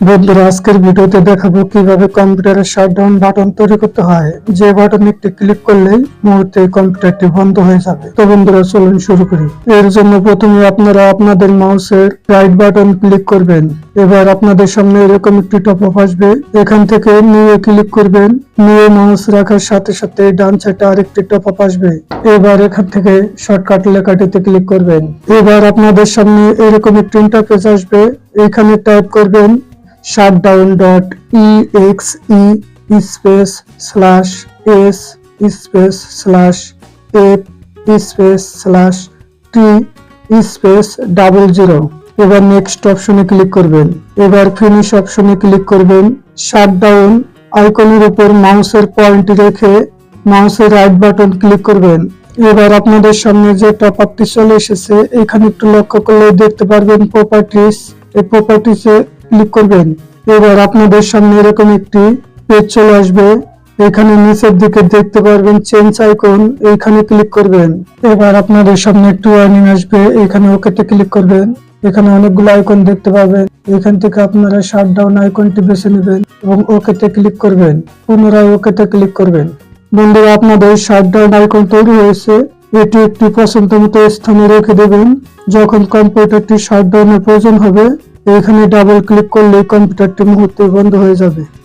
বন্ধুরা, আজকের ভিডিওতে দেখাবো কীভাবে কম্পিউটারের শাটডাউন বাটন তৈরি করতে হয়। যে বাটন একটি ক্লিক করলেই মুহূর্তে কম্পিউটারটি বন্ধ হয়ে যাবে। তো বন্ধুরা, চলুন শুরু করি। এর জন্য প্রথমে আপনারা আপনাদের মাউসের রাইট বাটন ক্লিক করবেন। এবার আপনাদের সামনে এরকম একটি টপ আপ আসবে। এখান থেকে নিয়ে ক্লিক করবেন। নিয়ে মাউস রাখার সাথে সাথে ডান সাইডে আরেকটি টপ আপ আসবে। এবার এখান থেকে শর্টকাট লেখাটিতে ক্লিক করবেন। এবার আপনাদের সামনে এরকম একটি ইন্টারফেস আসবে। এখানে টাইপ করবেন shutdown dot exe space slash s space slash f space slash t space double zero এবার নেক্সট অপশনে ক্লিক করবেন। এবার ফিনিশ অপশনে ক্লিক করবেন। শাটডাউন আইকনের উপর মাউসের পয়েন্ট রেখে মাউসের রাইট বাটন ক্লিক করবেন। এবার আপনাদের সামনে যে টপ আপটি চলে এসেছে, এখানে একটু লক্ষ্য করলে দেখতে পারবেন প্রপার্টিস এই প্রপার্টিসে ক্লিক করবেন। এবার আপনাদের সামনে এরকম একটি পেজ চলে আসবে। এখানে নিচের দিকে দেখতে পারবেন চেঞ্জ আইকন এইখানে ক্লিক করবেন। এবার আপনাদের সামনে একটু ওয়ার্নিং আসবে, এখানে ওকেতে ক্লিক করবেন। এখানে অনেকগুলো আইকন দেখতে পাবেন। এখান থেকে আপনারা শাটডাউন আইকনটি বেছে নেবেন এবং ওকেতে ক্লিক করবেন। পুনরায় ওকেতে ক্লিক করবেন। বন্ধুরা, আপনাদের শাটডাউন আইকন তৈরি হয়েছে। এটি একটি পছন্দ মতো স্থানে রেখে দেবেন। যখন কম্পিউটারটি শাটডাউনের প্রয়োজন হবে এখানে ডাবল ক্লিক করলে কম্পিউটারটি মুহূর্তে বন্ধ হয়ে যাবে।